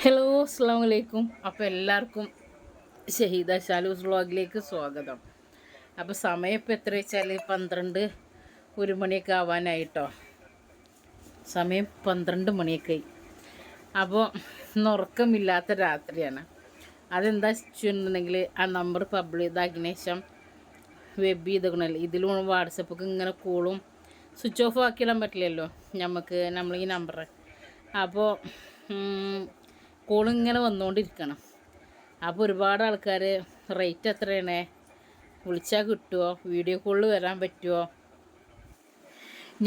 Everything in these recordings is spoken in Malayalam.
ഹലോ അസ്സാം വലൈക്കും അപ്പോൾ എല്ലാവർക്കും ഷഹീദ ഷാലൂസ് വ്ളോഗിലേക്ക് സ്വാഗതം. അപ്പോൾ സമയം ഇപ്പോൾ എത്ര വെച്ചാൽ പന്ത്രണ്ട് ഒരു മണിയൊക്കെ ആവാനായിട്ടോ? സമയം പന്ത്രണ്ട് മണിയൊക്കെ ആയി. അപ്പോൾ ഇന്ന് ഉറക്കമില്ലാത്ത രാത്രിയാണ്. അതെന്താ വെച്ചിട്ടുണ്ടെങ്കിൽ ആ നമ്പർ പബ്ലിക് ഇതാക്കിയതിന് ശേഷം വെബ് ചെയ്തേക്കണല്ലോ? ഇതിലും വാട്സപ്പൊക്കെ ഇങ്ങനെ കോളും സ്വിച്ച് ഓഫ് ആക്കിയിടാൻ പറ്റില്ലല്ലോ? നമുക്ക് നമ്മൾ ഈ നമ്പർ അപ്പോൾ കോൾ ഇങ്ങനെ വന്നുകൊണ്ടിരിക്കണം അപ്പോൾ ഒരുപാട് ആൾക്കാർ റേറ്റ് എത്രയാണ്? വിളിച്ചാൽ കിട്ടുമോ വീഡിയോ കോളിൽ വരാൻ പറ്റുമോ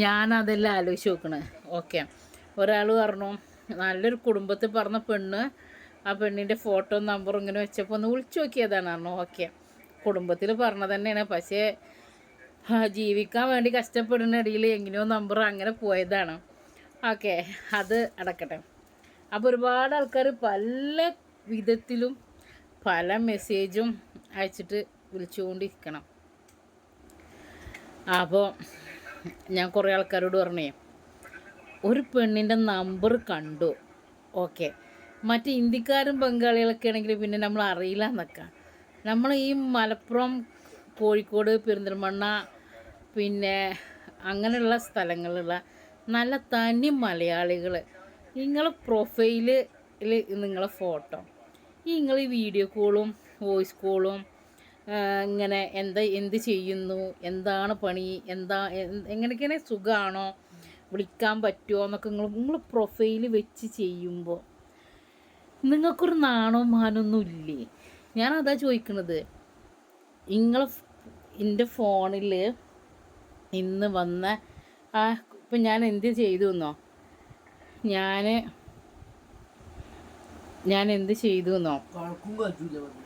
ഞാൻ അതെല്ലാം ആലോചിച്ച് നോക്കണേ. ഓക്കെ ഒരാൾ പറഞ്ഞു നല്ലൊരു കുടുംബത്തിൽ പറഞ്ഞ പെണ്ണ് ആ പെണ്ണിന്റെ ഫോട്ടോ നമ്പർ ഇങ്ങനെ വെച്ചപ്പോൾ ഒന്ന് വിളിച്ചു നോക്കിയതാണ് പറഞ്ഞു. ഓക്കെ കുടുംബത്തിൽ പറഞ്ഞത് തന്നെയാണ്. പക്ഷേ ജീവിക്കാൻ വേണ്ടി കഷ്ടപ്പെടുന്ന ഇടയിൽ എങ്ങനെയോ നമ്പർ അങ്ങനെ പോയതാണ്. ഓക്കെ അത് അടക്കട്ടെ. അപ്പോൾ ഒരുപാട് ആൾക്കാർ പല വിധത്തിലും പല മെസ്സേജും അയച്ചിട്ട് വിളിച്ചുകൊണ്ടിരിക്കണം അപ്പോൾ ഞാൻ കുറേ ആൾക്കാരോട് പറഞ്ഞേ ഒരു പെണ്ണിന്റെ നമ്പർ കണ്ടു. ഓക്കെ മറ്റ് ഇന്ത്യക്കാരും ബംഗാളികളൊക്കെ ആണെങ്കിൽ പിന്നെ നമ്മൾ അറിയില്ല എന്നൊക്കെ. നമ്മൾ ഈ മലപ്പുറം കോഴിക്കോട് പെരിന്തൽമണ്ണ പിന്നെ അങ്ങനെയുള്ള സ്ഥലങ്ങളിലുള്ള നല്ല തനി മലയാളികൾ നിങ്ങളെ പ്രൊഫൈലിൽ നിങ്ങളെ ഫോട്ടോ ഈ നിങ്ങൾ വീഡിയോ കോളും വോയിസ് കോളും ഇങ്ങനെ എന്താ എന്ത് ചെയ്യുന്നു എന്താണ് പണി എന്ത്- എങ്ങനെയൊക്കെയാണ് സുഖമാണോ വിളിക്കാൻ പറ്റുമോ എന്നൊക്കെ നിങ്ങൾ നിങ്ങൾ പ്രൊഫൈൽ വെച്ച് ചെയ്യുമ്പോൾ നിങ്ങൾക്കൊരു നാണോ മാനൊന്നും ഇല്ലേ? ഞാനതാ ചോദിക്കുന്നത് നിങ്ങൾ എന്റെ ഫോണിൽ ഇന്ന് വന്ന ആ ഇപ്പം ഞാൻ എന്ത് ചെയ്തു എന്നോ ഞാൻ ഞാൻ എന്ത് ചെയ്തു എന്നോ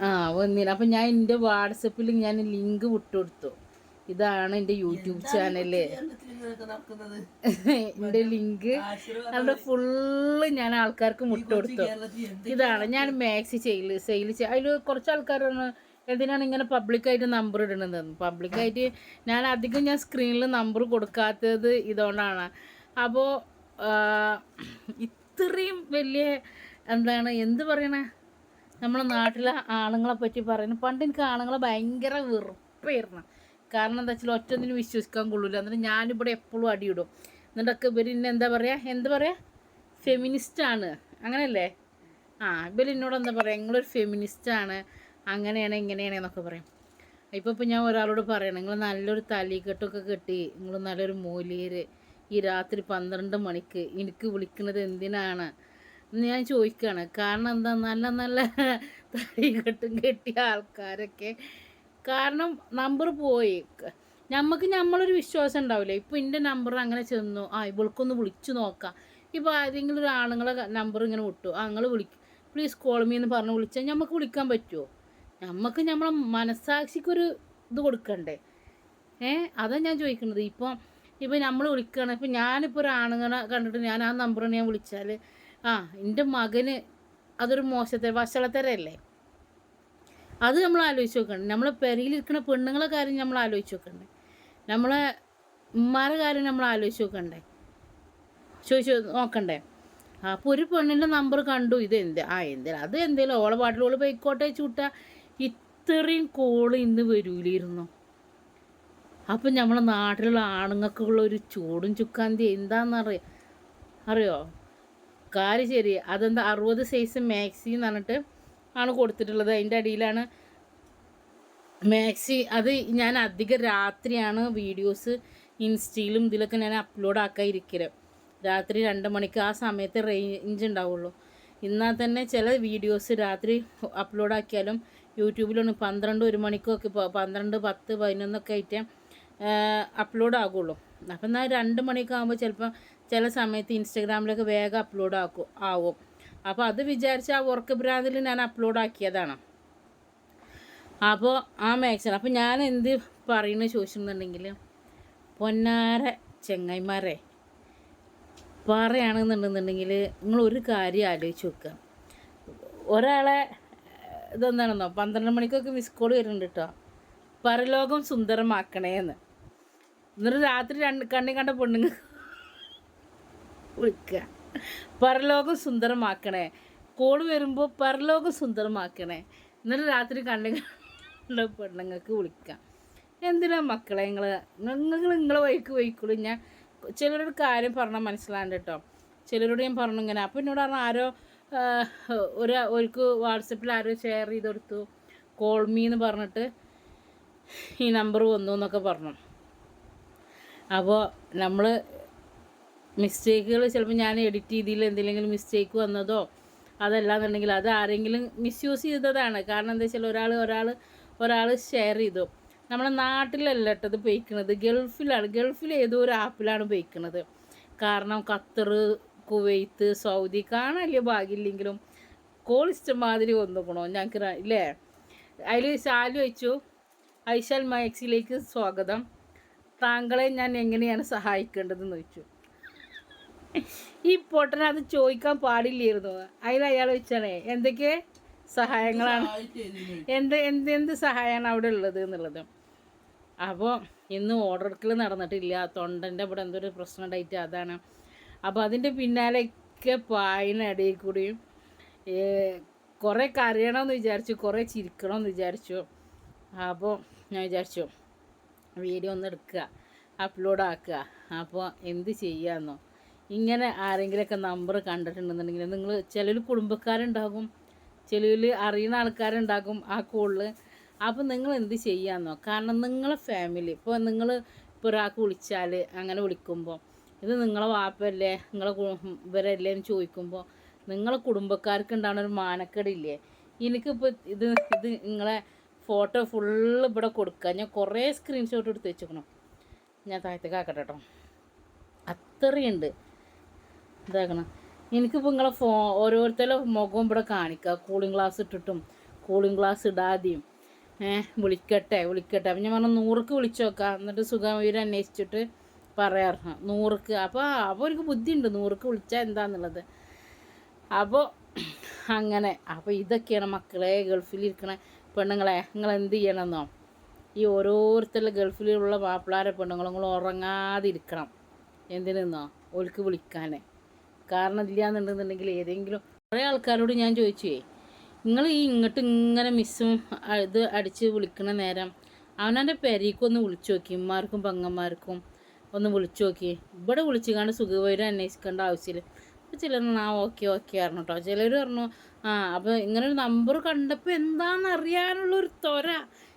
ആ ഒന്നിന് അപ്പം ഞാൻ എന്റെ വാട്സപ്പിൽ ഞാൻ ലിങ്ക് വിട്ടുകൊടുത്തു ഇതാണ് എന്റെ യൂട്യൂബ് ചാനൽ. എന്റെ ലിങ്ക് അവിടെ ഫുള്ള് ഞാൻ ആൾക്കാർക്ക് മുട്ടുകൊടുത്തു കൊടുത്തു ഇതാണ് ഞാൻ മാക്സി സെയിൽ സെയിൽ അതിൽ കുറച്ച് ആൾക്കാരാണ് എന്തിനാണ് ഇങ്ങനെ പബ്ലിക്കായിട്ട് നമ്പർ ഇടുന്നത്? പബ്ലിക്കായിട്ട് ഞാൻ അധികം ഞാൻ സ്ക്രീനിൽ നമ്പർ കൊടുക്കാത്തത് ഇതുകൊണ്ടാണ്. അപ്പോൾ ഇത്രയും വലിയ എന്താണ് എന്ത് പറയണേ? നമ്മുടെ നാട്ടിലെ ആണുങ്ങളെ പറ്റി പറയുന്നത് പണ്ട് എനിക്ക് ആണുങ്ങളെ ഭയങ്കര വെറുപ്പായിരുന്നു. കാരണം എന്താ വെച്ചാൽ ഒറ്റൊന്നിനും വിശ്വസിക്കാൻ കൊള്ളില്ല എന്നിട്ട് ഞാനിവിടെ എപ്പോഴും അടിയിടും. എന്നിട്ടൊക്കെ ഇവർ ഇന്നെ എന്താ പറയുക എന്താ പറയുക ഫെമിനിസ്റ്റാണ് അങ്ങനെയല്ലേ? ആ ഇവർ എന്നോട് എന്താ പറയുക നിങ്ങളൊരു ഫെമിനിസ്റ്റാണ് അങ്ങനെയാണ് ഇങ്ങനെയാണ് എന്നൊക്കെ പറയും. ഇപ്പോൾ ഇപ്പോൾ ഞാൻ ഒരാളോട് പറയണം നിങ്ങൾ നല്ലൊരു തലീക്കെട്ടൊക്കെ കെട്ടി നിങ്ങൾ നല്ലൊരു മൂലിയർ ഈ രാത്രി പന്ത്രണ്ട് മണിക്ക് എനിക്ക് വിളിക്കുന്നത് എന്തിനാണ് ഞാൻ ചോദിക്കുകയാണ് കാരണം എന്താ? നല്ല നല്ല തലീക്കെട്ടും കെട്ടിയ ആൾക്കാരൊക്കെ. കാരണം നമ്പർ പോയി. നമുക്ക് നമ്മളൊരു വിശ്വാസം ഉണ്ടാവില്ല. ഇപ്പോൾ എന്റെ നമ്പർ അങ്ങനെ ചെന്നു. ആ ഇവൾക്കൊന്ന് വിളിച്ചു നോക്കാം. ഇപ്പോൾ ആരെങ്കിലും ഒരു ആണുങ്ങളെ നമ്പർ ഇങ്ങനെ വിട്ടു. ആ നിങ്ങൾ വിളിക്കും പ്ലീസ് കോൾ മീ എന്ന് പറഞ്ഞ് വിളിച്ചാൽ നമുക്ക് വിളിക്കാൻ പറ്റുമോ നമുക്ക് നമ്മളെ മനസ്സാക്ഷിക്കൊരു ഇത് കൊടുക്കണ്ടേ? ഏ അതാ ഞാൻ ചോദിക്കുന്നത് ഇപ്പം ഇപ്പം നമ്മൾ വിളിക്കുകയാണ് ഇപ്പം ഞാനിപ്പോൾ ഒരു ആണുങ്ങളെ കണ്ടിട്ട് ഞാൻ ആ നമ്പറിന് ഞാൻ വിളിച്ചാൽ ആ എന്റെ മകന് അതൊരു മോശത്തെ വഷളത്തരല്ലേ അത് നമ്മൾ ആലോചിച്ച് നോക്കണം നമ്മളെ പെരയിലിരിക്കുന്ന പെണ്ണുങ്ങളെ കാര്യം നമ്മൾ ആലോചിച്ച് നോക്കണ്ടേ. നമ്മളെ ഉമ്മാരെ കാര്യം നമ്മൾ ആലോചിച്ച് നോക്കണ്ടേ. ചോദിച്ചു നോക്കണ്ടേ. അപ്പോൾ ഒരു പെണ്ണിന്റെ നമ്പർ കണ്ടു. ഇത് എന്ത് ആ എന്തേലും അത് എന്തേലും ഓളെ പാട്ടിലോൾ പോയിക്കോട്ടെ ചൂട്ട ഇത്രയും കോൾ ഇന്ന് വരൂലായിരുന്നു. അപ്പം നമ്മളെ നാട്ടിലുള്ള ആണുങ്ങൾക്കുള്ള ഒരു ചൂടും ചുക്കാന്തി എന്താണെന്നറിയ അറിയോ? കാര്യം ശരി അതെന്താ അറുപത് സൈസ് മാക്സി എന്ന് പറഞ്ഞിട്ട് ആണ് കൊടുത്തിട്ടുള്ളത്. അതിന്റെ അടിയിലാണ് മാക്സി അത് ഞാൻ അധികം രാത്രിയാണ് വീഡിയോസ് ഇൻസ്റ്റയിലും ഇതിലൊക്കെ ഞാൻ അപ്ലോഡ് ആക്കാൻ രാത്രി രണ്ട് മണിക്ക് ആ സമയത്ത് റേഞ്ച് ഉണ്ടാവുള്ളൂ. എന്നാൽ തന്നെ ചില വീഡിയോസ് രാത്രി അപ്ലോഡ് ആക്കിയാലും യൂട്യൂബിലൊന്ന് പന്ത്രണ്ട് ഒരു മണിക്കൊക്കെ പന്ത്രണ്ട് പത്ത് പതിനൊന്നൊക്കെ ആയിട്ട് അപ്ലോഡ് ആകുള്ളൂ. അപ്പം എന്നാൽ രണ്ട് മണിയൊക്കെ ആകുമ്പോൾ ചിലപ്പം ചില സമയത്ത് ഇൻസ്റ്റഗ്രാമിലൊക്കെ വേഗം അപ്ലോഡ് ആക്കും ആവും. അപ്പോൾ അത് വിചാരിച്ച് ആ വർക്ക് ബ്രാൻഡിൽ ഞാൻ അപ്ലോഡ് ആക്കിയതാണ്. അപ്പോൾ ആ മാക്സിമം അപ്പോൾ ഞാൻ എന്ത് പറയുന്നത് ചോദിച്ചിട്ടുണ്ടെങ്കിൽ പൊന്നാര ചെങ്ങൈമാരെ പറയുകയാണെന്നുണ്ടെന്നുണ്ടെങ്കിൽ നിങ്ങൾ ഒരു കാര്യം ആലോചിച്ച് വെക്കുക ഒരാളെ ഇതെന്താണെന്നോ പന്ത്രണ്ട് മണിക്കൊക്കെ മിസ് കോൾ വരുന്നുണ്ട് കേട്ടോ പരലോകം സുന്ദരമാക്കണേന്ന്. എന്നിട്ട് രാത്രി രണ്ട് കണ്ണി കണ്ട പെണ്ണുങ്ങൾ വിളിക്കുക പരലോകം സുന്ദരമാക്കണേ. കോൾ വരുമ്പോൾ പരലോകം സുന്ദരമാക്കണേ. എന്നിട്ട് രാത്രി കണ്ണി കണ്ട പെണ്ണുങ്ങൾക്ക് വിളിക്കാം. എന്തിനാ മക്കളെ നിങ്ങൾ നിങ്ങൾ നിങ്ങളെ വഴിക്ക് വഹിക്കുള്ളൂ ഞാൻ ചിലരോട് കാര്യം പറഞ്ഞാൽ മനസ്സിലാണ്ട് കേട്ടോ ചിലരോട് ഞാൻ പറഞ്ഞു ഇങ്ങനെ. അപ്പോൾ എന്നോട് പറഞ്ഞാൽ ആരോ ഒരു ഒരുക്ക് വാട്സപ്പിൽ ആരോ ഷെയർ ചെയ്ത് കൊടുത്തു. കോൾ മീ എന്ന് പറഞ്ഞിട്ട് ഈ നമ്പർ വന്നു എന്നൊക്കെ പറഞ്ഞു. അപ്പോൾ നമ്മൾ മിസ്റ്റേക്കുകൾ ചിലപ്പോൾ ഞാൻ എഡിറ്റ് ചെയ്തതിൽ എന്തെങ്കിലും മിസ്റ്റേക്ക് വന്നതോ അതല്ലാന്നുണ്ടെങ്കിൽ അത് ആരെങ്കിലും മിസ്യൂസ് ചെയ്തതാണ്. കാരണം എന്താ വെച്ചാൽ ഒരാൾ ഒരാൾ ഒരാൾ ഷെയർ ചെയ്തു. നമ്മുടെ നാട്ടിലല്ല കേട്ടോ ഇത് ഉപയോഗിക്കുന്നത് ഗൾഫിലാണ്. ഗൾഫിൽ ഏതോ ഒരു ആപ്പിലാണ് ഉപയോഗിക്കുന്നത് കാരണം ഖത്തർ കുവൈത്ത് സൗദി കാണല്ലേ ഭാഗ്യമില്ലെങ്കിലും കോൾ ഇഷ്ടമാതിരി വന്നുക്കണോ. ഞങ്ങൾക്ക് ഇല്ലേ? അതിൽ ശാലു വെച്ചു ഐശാൽ മാക്സിലേക്ക് സ്വാഗതം. താങ്കളെ ഞാൻ എങ്ങനെയാണ് സഹായിക്കേണ്ടതെന്ന് ചോദിച്ചു. ഈ പൊട്ടനെ അത് ചോദിക്കാൻ പാടില്ലായിരുന്നു. അതിൽ അയാൾ വെച്ചാണേ എന്തൊക്കെ സഹായങ്ങളാണ്? എന്ത് എന്ത് എന്ത് സഹായമാണ് അവിടെ ഉള്ളത് എന്നുള്ളത്? അപ്പോൾ ഇന്ന് ഓർഡർ എടുക്കൽ നടന്നിട്ടില്ല. തൊണ്ടന്റെ അവിടെ എന്തൊരു പ്രശ്നം ഉണ്ടായിട്ട് അതാണ്. അപ്പോൾ അതിന്റെ പിന്നാലെയൊക്കെ പായനടിയിൽ കൂടിയും കുറേ കരയണമെന്ന് വിചാരിച്ചു കുറേ ചിരിക്കണമെന്ന് വിചാരിച്ചു. അപ്പോൾ ഞാൻ വിചാരിച്ചു വീഡിയോ ഒന്ന് എടുക്കുക അപ്ലോഡ് ആക്കുക. അപ്പോൾ എന്ത് ചെയ്യാമെന്നോ ഇങ്ങനെ ആരെങ്കിലുമൊക്കെ നമ്പർ കണ്ടിട്ടുണ്ടെന്നുണ്ടെങ്കിൽ നിങ്ങൾ ചിലർ കുടുംബക്കാരുണ്ടാകും ചിലർ അറിയുന്ന ആൾക്കാരുണ്ടാകും ആ കോളിൽ അപ്പോൾ നിങ്ങൾ എന്ത് ചെയ്യാമെന്നോ കാരണം നിങ്ങളെ ഫാമിലി ഇപ്പോൾ നിങ്ങൾ ഇപ്പോൾ ഒരാൾക്ക് വിളിച്ചാൽ അങ്ങനെ വിളിക്കുമ്പോൾ ഇത് നിങ്ങളെ വാപ്പല്ലേ നിങ്ങളെ ഇവരല്ലേ എന്ന് ചോദിക്കുമ്പോൾ നിങ്ങളെ കുടുംബക്കാർക്ക് ഉണ്ടാകുന്ന ഒരു മാനക്കേടില്ലേ? എനിക്കിപ്പോൾ ഇത് ഇത് നിങ്ങളെ ഫോട്ടോ ഫുള്ള് ഇവിടെ കൊടുക്കുക. ഞാൻ കുറേ സ്ക്രീൻഷോട്ട് എടുത്ത് വെച്ചേക്കണം. ഞാൻ താഴത്തേക്ക് ആക്കട്ടെ കേട്ടോ. അത്രയുണ്ട്. ഇതാക്കണം. എനിക്കിപ്പോൾ നിങ്ങളെ ഫോ ഓരോരുത്തരുടെ മുഖം ഇവിടെ കാണിക്കുക കൂളിംഗ് ഗ്ലാസ് ഇട്ടിട്ടും കൂളിംഗ് ഗ്ലാസ് ഇടാതെയും. ഏഹ് വിളിക്കട്ടെ വിളിക്കട്ടെ. അപ്പം ഞാൻ പറഞ്ഞു നൂറുക്ക് വിളിച്ചു നോക്കാം. എന്നിട്ട് സുഖം അന്വേഷിച്ചിട്ട് പറയാറുണ്ട് നൂറുക്ക്. അപ്പോൾ അപ്പോൾ എനിക്ക് ബുദ്ധിയുണ്ട്. നൂറുക്ക് വിളിച്ചാൽ എന്താന്നുള്ളത്. അപ്പോൾ അങ്ങനെ. അപ്പോൾ ഇതൊക്കെയാണ് മക്കളെ ഗൾഫിലിരിക്കണ പെണ്ണുങ്ങളെ നിങ്ങൾ എന്ത് ചെയ്യണമെന്നോ? ഈ ഓരോരുത്തരുടെ ഗൾഫിലുള്ള മാപ്പിളാരെ പെണ്ണുങ്ങളും നിങ്ങൾ ഉറങ്ങാതിരിക്കണം. എന്തിനെന്നോ? ഓൽക്ക് വിളിക്കാൻ കാരണം ഇല്ലാന്നുണ്ടെന്നുണ്ടെങ്കിൽ ഏതെങ്കിലും കുറേ ആൾക്കാരോട് ഞാൻ ചോദിച്ചേ നിങ്ങൾ ഈ ഇങ്ങോട്ട് ഇങ്ങനെ മിസ്സും ഇത് അടിച്ച് വിളിക്കണ നേരം അവനവന്റെ പെരീക്കൊന്ന് വിളിച്ചു നോക്കി ഇമ്മാർക്കും പങ്ങന്മാർക്കും ഒന്ന് വിളിച്ചു നോക്കി. ഇവിടെ വിളിച്ചു കണ്ട് സുഖവൈരം അന്വേഷിക്കേണ്ട ആവശ്യമില്ല. അപ്പോൾ ചിലർ ആ ഓക്കെ ഓക്കെ പറഞ്ഞു കേട്ടോ ചിലർ പറഞ്ഞു ആ അപ്പോൾ ഇങ്ങനെ ഒരു നമ്പർ കണ്ടപ്പോൾ എന്താണെന്ന് അറിയാനുള്ളൊരു ത്വര.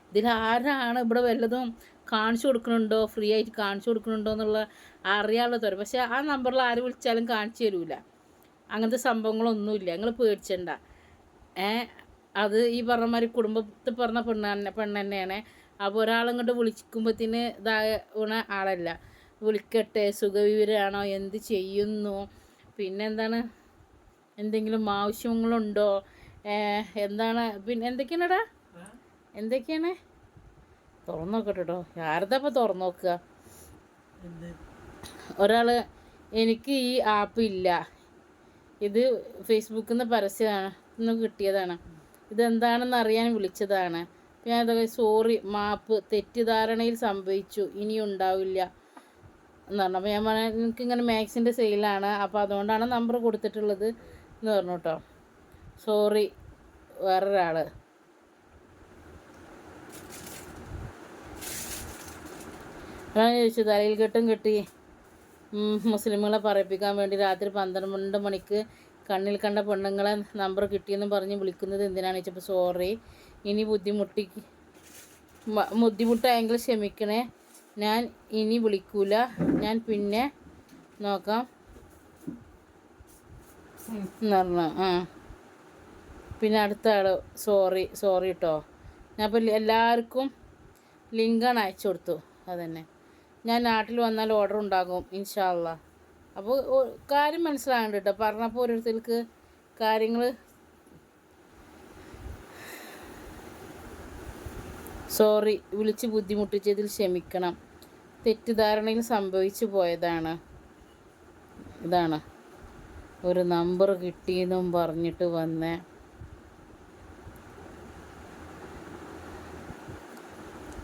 ഇതിലാരാണ് ഇവിടെ വല്ലതും കാണിച്ചു കൊടുക്കുന്നുണ്ടോ ഫ്രീ ആയിട്ട് കാണിച്ചു കൊടുക്കുന്നുണ്ടോ എന്നുള്ള അറിയാനുള്ള ത്വര. പക്ഷേ ആ നമ്പറിൽ ആര് വിളിച്ചാലും കാണിച്ചു തരൂല. അങ്ങനത്തെ സംഭവങ്ങളൊന്നുമില്ല. നിങ്ങൾ പേടിച്ചണ്ട. ഏ അത് ഈ പറഞ്ഞ മാതിരി കുടുംബത്തിൽ പറഞ്ഞ പെണ്ണ് പെണ്ണ് തന്നെയാണ്. അപ്പോൾ ഒരാളിങ്ങോട്ട് വിളിക്കുമ്പോഴത്തേന് ഇതാകുന്ന ആളല്ല. വിളിക്കട്ടെ സുഖവിവരമാണോ എന്ത് ചെയ്യുന്നു? പിന്നെന്താണ്? എന്തെങ്കിലും ആവശ്യങ്ങളുണ്ടോ? എന്താണ്? പിന്നെ എന്തൊക്കെയാണെടാ? എന്തൊക്കെയാണ്? തുറന്നു നോക്കട്ടെ കേട്ടോ ആരതാ ഇപ്പോൾ തുറന്നു നോക്കുക? ഒരാൾ എനിക്ക് ഈ ആപ്പ് ഇല്ല. ഇത് ഫേസ്ബുക്കിൽ നിന്ന് പരസ്യമാണ്. നിന്ന് കിട്ടിയതാണ്. ഇതെന്താണെന്ന് അറിയാൻ വിളിച്ചതാണ്. ഞാൻ സോറി മാപ്പ് തെറ്റിദ്ധാരണയിൽ സംഭവിച്ചു. ഇനി ഉണ്ടാവില്ല എന്ന് പറഞ്ഞു. അപ്പോൾ ഞാൻ പറഞ്ഞു എനിക്കിങ്ങനെ മാക്സിന്റെ സെയിലാണ് അപ്പോൾ അതുകൊണ്ടാണ് നമ്പർ കൊടുത്തിട്ടുള്ളത് എന്ന് പറഞ്ഞു കേട്ടോ. സോറി വേറൊരാൾ ഞാൻ ചോദിച്ചു തലയിൽ കെട്ടും കെട്ടി മുസ്ലിമുകളെ പറയിപ്പിക്കാൻ വേണ്ടി രാത്രി പന്ത്രണ്ട് മണിക്ക് കണ്ണിൽ കണ്ട പെണ്ണുങ്ങളെ നമ്പർ കിട്ടിയെന്ന് പറഞ്ഞ് വിളിക്കുന്നത് എന്തിനാണ് ചോദിച്ചപ്പോൾ സോറി ഇനി ബുദ്ധിമുട്ടി ബുദ്ധിമുട്ടായെങ്കിൽ ക്ഷമിക്കണേ. ഞാൻ ഇനി വിളിക്കൂല. ഞാൻ പിന്നെ നോക്കാം. എന്ന് ആ. പിന്നെ അടുത്ത ആൾ സോറി സോറി കേട്ടോ ഞാൻ അപ്പോൾ എല്ലാവർക്കും ലിങ്കാണ് അയച്ചു കൊടുത്തു. അതന്നെ. ഞാൻ നാട്ടിൽ വന്നാൽ ഓർഡർ ഉണ്ടാകും ഇൻഷാല്ല അപ്പോൾ കാര്യം മനസ്സിലാകുന്നുണ്ട് കേട്ടോ പറഞ്ഞപ്പോൾ ഓരോരുത്തർക്ക് കാര്യങ്ങൾ സോറി വിളിച്ച് ബുദ്ധിമുട്ടിച്ചതിൽ ക്ഷമിക്കണം. തെറ്റിദ്ധാരണയിൽ സംഭവിച്ചു പോയതാണ്. ഇതാണ്. ഒരു നമ്പർ കിട്ടിയെന്നും പറഞ്ഞിട്ട് വന്ന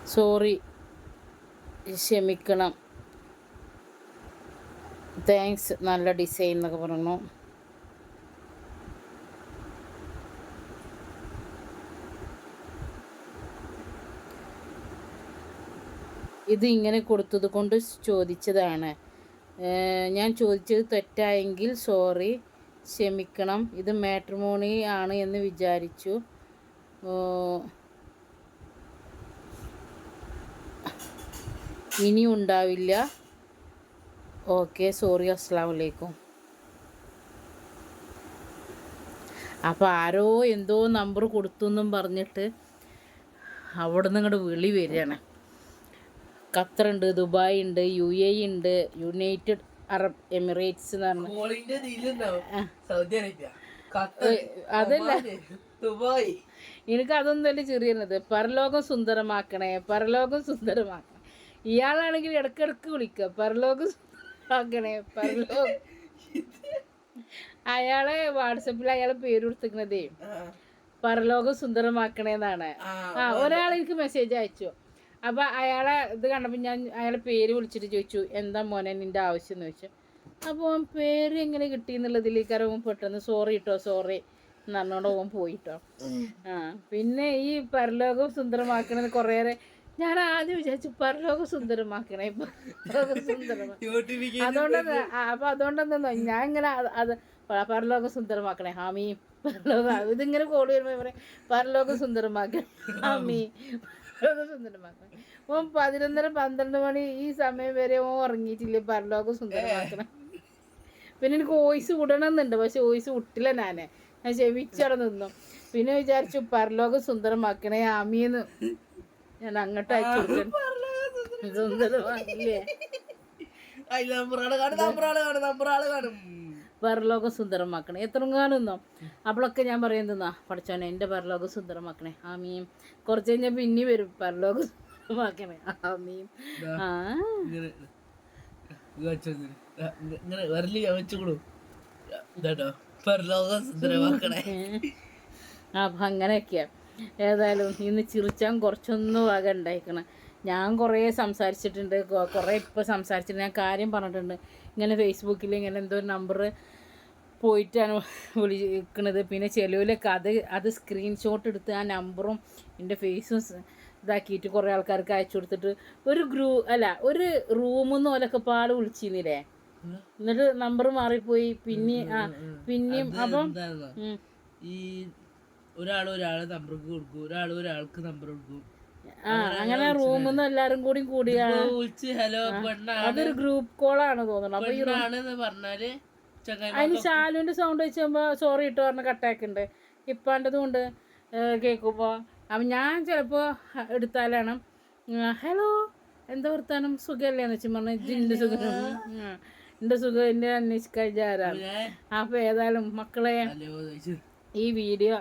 സോറി ക്ഷമിക്കണം. താങ്ക്സ് നല്ല ഡിസൈൻ എന്നൊക്കെ പറഞ്ഞു. ഇത് ഇങ്ങനെ കൊടുത്തത് കൊണ്ട് ചോദിച്ചതാണ്. ഞാൻ ചോദിച്ചത് തെറ്റായെങ്കിൽ സോറി ക്ഷമിക്കണം ഇത് മാട്രിമോണി ആണ് എന്ന് വിചാരിച്ചു. ഇനി ഉണ്ടാവില്ല. ഓക്കെ സോറി അസ്സാം വലൈക്കും അപ്പോൾ ആരോ എന്തോ നമ്പർ കൊടുത്തു എന്നും പറഞ്ഞിട്ട് അവിടെ നിന്ന് ഇങ്ങോട്ട് വിളി വരികയാണ്. ഖത്തറുണ്ട് ദുബായ് ഉണ്ട് യു എ ഉണ്ട് യുണൈറ്റഡ് അറബ് എമിറേറ്റ്സ് എന്ന് പറഞ്ഞ. ഖത്തർ അതല്ല. ദുബായ്. എനിക്ക് അതൊന്നും അല്ല ചെറിയത് പരലോകം സുന്ദരമാക്കണേ പരലോകം സുന്ദരമാക്കണേ. ഇയാളാണെങ്കിൽ ഇടക്കിടക്ക് വിളിക്കുക. പരലോകം സുന്ദരമാക്കണേ പരലോകം. അയാളെ വാട്സപ്പിൽ അയാളെ പേര് കൊടുത്തിരിക്കണതേ പരലോകം സുന്ദരമാക്കണേന്നാണ്. ആ ഒരാൾ എനിക്ക് മെസ്സേജ് അയച്ചു. അപ്പോൾ അയാളെ ഇത് കണ്ടപ്പോൾ ഞാൻ അയാളെ പേര് വിളിച്ചിട്ട് ചോദിച്ചു എന്താ മോനെ നിന്റെ ആവശ്യം? എന്ന് ചോദിച്ചു. അപ്പോൾ ഓൻ പേര് എങ്ങനെ കിട്ടി എന്നുള്ളതിലേക്ക് അറിയുമ്പോൾ പെട്ടെന്ന് സോറി ഇട്ടോ സോറി എന്ന് പറഞ്ഞോണ്ട് അവൻ പോയിട്ടോ ആ പിന്നെ ഈ പരലോകം സുന്ദരമാക്കണത് കുറേയേറെ ഞാൻ ആദ്യം വിചാരിച്ചു പരലോകം സുന്ദരമാക്കണേ പരലോകം സുന്ദരമാക്കണേ അപ്പൊ അതുകൊണ്ടെന്താ ഞാൻ ഇങ്ങനെ അത് പരലോക പരലോകം സുന്ദരമാക്കണേ ഹാമി. പരലോകം ഇതിങ്ങനെ കോളി വരുമ്പോ പറയാം പരലോകം സുന്ദരമാക്കണേ ഹാമി. പരലോകം സുന്ദരമാക്കണേ ഓൻ പതിനൊന്നര പന്ത്രണ്ട് മണി ഈ സമയം വരെ ഓൻ ഉറങ്ങിയിട്ടില്ലേ? പരലോക സുന്ദരമാക്കണം പിന്നെ എനിക്ക് വോയിസ് വിടണമെന്നുണ്ട് പക്ഷെ വോയിസ് വിട്ടില്ല ഞാനേ. ഞാൻ ക്ഷമിച്ചവിടെ നിന്നു. പിന്നെ വിചാരിച്ചു പരലോക സുന്ദരമാക്കണേ ആമിയെന്ന് ഞാൻ അങ്ങോട്ട് അയച്ചു കൊടുക്കണം സുന്ദരമാക്കില്ലേ? കാണും കാണും കാണും. പരലോകം സുന്ദരമാക്കണേ എത്ര കാണുന്നോ അപ്പോഴൊക്കെ ഞാൻ പറയുന്നതാ പഠിച്ചോനെ എന്റെ പരലോകം സുന്ദരമാക്കണേ ആ മീൻ കുറച്ച് കഴിഞ്ഞാൽ പിന്നെ വരും പരലോകം സുന്ദരമാക്കണേ ആ. മീൻ ആ. ഇങ്ങനെ വരലി വെച്ചുകൊടു ഇതാട്ടോ പരലോകം സുന്ദരമാക്കണേ അപ്പം അങ്ങനെയൊക്കെയാ. ഏതായാലും ഇന്ന് ചിരിച്ചാൻ കുറച്ചൊന്നും ആകെ ഉണ്ടായിക്കണം. ഞാൻ കുറേ സംസാരിച്ചിട്ടുണ്ട് കുറേ ഇപ്പോൾ സംസാരിച്ചിട്ടുണ്ട്. ഞാൻ കാര്യം പറഞ്ഞിട്ടുണ്ട്. ഇങ്ങനെ ഫേസ്ബുക്കിൽ ഇങ്ങനെ എന്തോ നമ്പർ പോയിട്ടാണ് വിളിക്കുന്നത്. പിന്നെ ചിലവിലൊക്കെ അത് അത് സ്ക്രീൻഷോട്ട് എടുത്ത് ആ നമ്പറും എന്റെ ഫേസും ഇതാക്കിയിട്ട് കുറേ ആൾക്കാർക്ക് അയച്ചു കൊടുത്തിട്ട് ഒരു ഗ്രൂ അല്ല ഒരു റൂമെന്ന് പോലൊക്കെ ഓലൊക്കെ പാട് വിളിച്ചിരുന്നില്ലേ എന്നിട്ട് നമ്പർ മാറിപ്പോയി. പിന്നെ ആ പിന്നെയും അപ്പം ഈ ഒരാൾ ഒരാളെ നമ്പർ കൊടുക്കും ഒരാൾ ഒരാൾക്ക് നമ്പർ കൊടുക്കും. ആ അങ്ങനെ റൂമിന്ന് എല്ലാരും കൂടി കൂടിയാണ്. അതൊരു ഗ്രൂപ്പ് കോളാണ് തോന്നുന്നത് അപ്പൊ പറഞ്ഞാൽ അതിന് ശാലുവിന്റെ സൗണ്ട് വെച്ച് വെച്ചുമ്പോ സോറി ഇട്ട് പറഞ്ഞ കട്ടാക്കുണ്ട് ഇപ്പാന്റെതും ഉണ്ട്. കേൾക്കുമ്പോ അപ്പം ഞാൻ ചിലപ്പോ എടുത്താലാണ് ഹലോ എന്താ വർത്താനം? സുഖമല്ലേ എന്ന് വെച്ചാൽ പറഞ്ഞു ജിന്റെ സുഖം. എന്റെ എന്റെ സുഖം എന്റെ അന്വേഷിക്കാരാണ് അപ്പൊ അപ്പോൾ ഏതായാലും മക്കളെ ഈ വീഡിയോ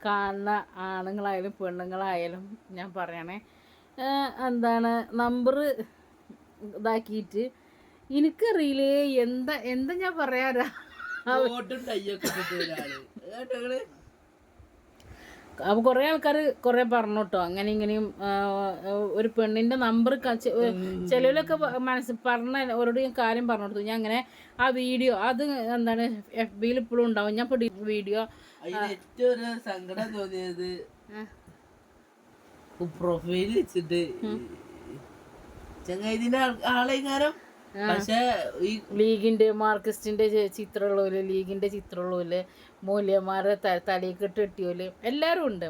കാണുന്ന ആണുങ്ങളായാലും പെണ്ണുങ്ങളായാലും ഞാൻ പറയണേ എന്താണ് നമ്പർ ഇതാക്കിയിട്ട് എനിക്കറിയില്ലേ എന്താ എന്താ ഞാൻ പറയാറാ അപ്പൊ കുറെ ആൾക്കാർ കുറെ പറഞ്ഞു കേട്ടോ അങ്ങനെ ഇങ്ങനെയും ഒരു പെണ്ണിന്റെ നമ്പർ ചിലവിലൊക്കെ മനസ്സ് പറഞ്ഞ അവരോട് ഞാൻ കാര്യം പറഞ്ഞു കൊടുത്തു ഞാൻ അങ്ങനെ ആ വീഡിയോ അത് എന്താണ് എഫ് ബിയിൽ ഇപ്പോഴും ഉണ്ടാവും. ഞാൻ വീഡിയോ ഏറ്റവും സങ്കടം തോന്നിയത് പ്രൊഫൈൽ വെച്ചിട്ട് ചങ്ങായി പക്ഷെ ഈ ലീഗിന്റെ മാർക്സിസ്റ്റിന്റെ ചിത്രമുള്ളവര് ലീഗിന്റെ ചിത്രമുള്ളവര് മൂല്യന്മാരെ തലയിക്കെട്ട് കെട്ടിയോൽ എല്ലാരും ഉണ്ട്.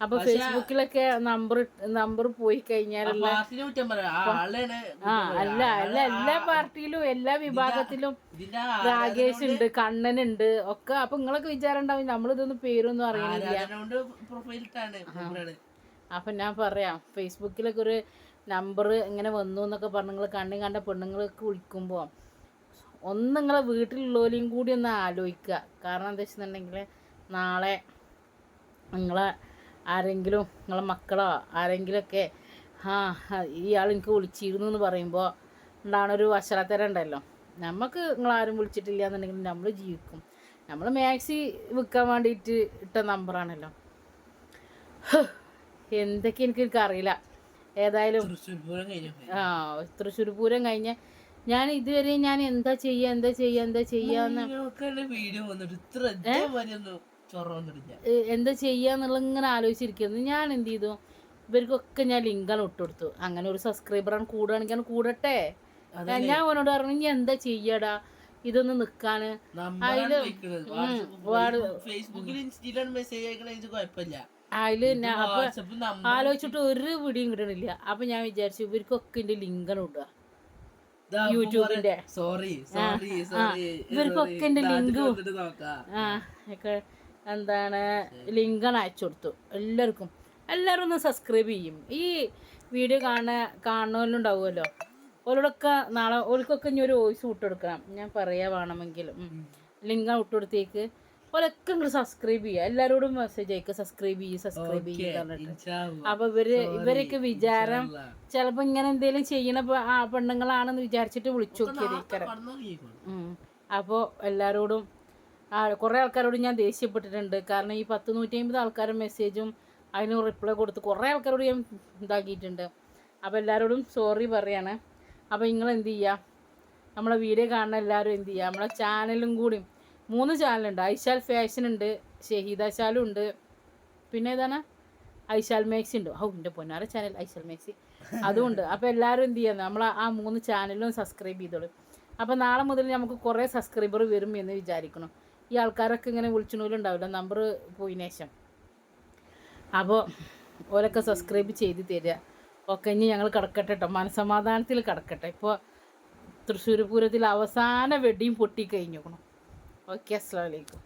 അപ്പൊ ഫേസ്ബുക്കിലൊക്കെ നമ്പർ നമ്പർ പോയി കഴിഞ്ഞാൽ ആ അല്ല അല്ല എല്ലാ പാർട്ടിയിലും എല്ലാ വിഭാഗത്തിലും രാകേഷ് ഉണ്ട് കണ്ണൻ ഉണ്ട് ഒക്കെ. അപ്പൊ നിങ്ങളൊക്കെ വിചാരം ഉണ്ടാവും നമ്മളിതൊന്നും പേരൊന്നും അറിയണില്ല. അപ്പം ഞാൻ പറയാം ഫേസ്ബുക്കിലൊക്കെ ഒരു നമ്പർ ഇങ്ങനെ വന്നു എന്നൊക്കെ പറഞ്ഞ് നിങ്ങൾ കണ്ണും കണ്ട പെണ്ണുങ്ങളൊക്കെ വിളിക്കുമ്പോൾ ഒന്ന് നിങ്ങളെ വീട്ടിലുള്ളവരെയും കൂടി ഒന്ന് ആലോചിക്കുക. കാരണം എന്താ വെച്ചിട്ടുണ്ടെങ്കിൽ നാളെ നിങ്ങളെ ആരെങ്കിലും നിങ്ങളെ മക്കളോ ആരെങ്കിലുമൊക്കെ ആ ഇയാൾ എനിക്ക് വിളിച്ചിരുന്നു എന്ന് പറയുമ്പോൾ ഉണ്ടാവണ ഒരു വശലത്തരം ഉണ്ടല്ലോ. നമുക്ക് നിങ്ങളാരും വിളിച്ചിട്ടില്ല എന്നുണ്ടെങ്കിൽ നമ്മൾ ജീവിക്കും. നമ്മൾ മാക്സി വിൽക്കാൻ വേണ്ടിയിട്ട് ഇട്ട നമ്പറാണല്ലോ എന്തൊക്കെ എനിക്ക് എനിക്ക് അറിയില്ല ഏതായാലും ആ തൃശ്ശൂർ പൂരം കഴിഞ്ഞ ഞാൻ ഇതുവരെ ഞാൻ എന്താ ചെയ്യ എന്താ ചെയ്യ എന്താ ചെയ്യാന്ന് എന്താ ചെയ്യാന്നുള്ള ഇങ്ങനെ ആലോചിച്ചിരിക്കുന്നത് ഞാൻ എന്ത് ചെയ്തു? ഇവർക്കൊക്കെ ഞാൻ ലിങ്കാണ് ഇട്ടുകൊടുത്തു അങ്ങനെ ഒരു സബ്സ്ക്രൈബറാണ് കൂടുകയാണെങ്കിൽ കൂടട്ടെ. ഞാൻ അവനോട് പറഞ്ഞു ഇനി എന്താ ചെയ്യടാ? ഇതൊന്ന് നിക്കാന് അതിൽ ഫേസ്ബുക്കിൽ ഇൻസ്റ്റയിലാണ് മെസ്സേജ് അയക്കണ ഇത് കുഴപ്പമില്ല. അതിൽ തന്നെ അപ്പൊ ആലോചിച്ചിട്ട് ഒരു പിടിയും കിട്ടണില്ല. അപ്പൊ ഞാൻ വിചാരിച്ചു ഇവർക്കൊക്കെ എന്റെ ലിങ്കണം ഇടുക യൂട്യൂബിന്റെ സോറി സോറി ഇവർക്കൊക്കെ എന്റെ ലിങ്ക് എന്താണ് ലിങ്കാണ് അയച്ചു കൊടുത്തു എല്ലാവർക്കും. എല്ലാവരും ഒന്ന് സബ്സ്ക്രൈബ് ചെയ്യും. ഈ വീഡിയോ കാണുന്ന കാണുന്നവരുണ്ടാവുമല്ലോ ഓരോടൊക്കെ നാളെ ഓർക്കൊക്കെ ഇനി ഒരു വോയിസ് വിട്ടുകൊടുക്കണം ഞാൻ പറയാ വേണമെങ്കിലും ലിങ്ക വിട്ടുകൊടുത്തേക്ക് ഓരൊക്കെ നിങ്ങൾ സബ്സ്ക്രൈബ് ചെയ്യുക എല്ലാരോടും മെസ്സേജ് അയക്കുക സബ്സ്ക്രൈബ് ചെയ്യും സബ്സ്ക്രൈബ് ചെയ്യുക പറഞ്ഞിട്ട്. അപ്പൊ ഇവർ ഇവരൊക്കെ വിചാരം ചിലപ്പോ ഇങ്ങനെ എന്തെങ്കിലും ചെയ്യണ ആ പെണ്ണുങ്ങളാണെന്ന് വിചാരിച്ചിട്ട് വിളിച്ചു നോക്കിയത് ഇക്കരം ഉം. അപ്പോൾ എല്ലാവരോടും ആ കുറേ ആൾക്കാരോട് ഞാൻ ദേഷ്യപ്പെട്ടിട്ടുണ്ട്. കാരണം ഈ പത്ത് നൂറ്റി അമ്പത് ആൾക്കാരും മെസ്സേജും അതിന് റിപ്ലൈ കൊടുത്ത് കുറേ ആൾക്കാരോട് ഞാൻ ഇതാക്കിയിട്ടുണ്ട്. അപ്പോൾ എല്ലാവരോടും സോറി പറയാണ്. അപ്പോൾ നിങ്ങൾ എന്ത് ചെയ്യാ നമ്മളെ വീഡിയോ കാണുന്ന എല്ലാവരും എന്ത് ചെയ്യാ നമ്മളെ ചാനലും കൂടി മൂന്ന് ചാനലുണ്ട്. ഐശാൽ ഫാഷൻ ഉണ്ട് ഷഹീദ ശാലും ഉണ്ട്. പിന്നെ ഏതാണ്? ഐശാൽ മേക്സി ഉണ്ട്. ഓ എന്റെ പൊന്നാറ ചാനൽ ഐശാൽ മേക്സി. ഉണ്ട് അപ്പോൾ എല്ലാവരും എന്ത് ചെയ്യുന്നത് നമ്മൾ ആ മൂന്ന് ചാനലും സബ്സ്ക്രൈബ് ചെയ്തോളൂ. അപ്പോൾ നാളെ മുതൽ നമുക്ക് കുറേ സബ്സ്ക്രൈബർ വരും എന്ന് വിചാരിക്കണം ഈ ആൾക്കാരൊക്കെ ഇങ്ങനെ വിളിച്ചിട്ടുണ്ടാവില്ല നമ്പർ പോയിന് ശേഷം. അപ്പോൾ ഓരൊക്കെ സബ്സ്ക്രൈബ് ചെയ്ത് തരിക. ഒക്കെ ഇനി ഞങ്ങൾ കിടക്കട്ടെ കേട്ടോ മനസമാധാനത്തിൽ കിടക്കട്ടെ. ഇപ്പോൾ തൃശ്ശൂർ പൂരത്തിൽ അവസാന വെടിയും പൊട്ടി കഴിഞ്ഞോക്കണം ഓക്കെ അസ്സാം വലൈക്കും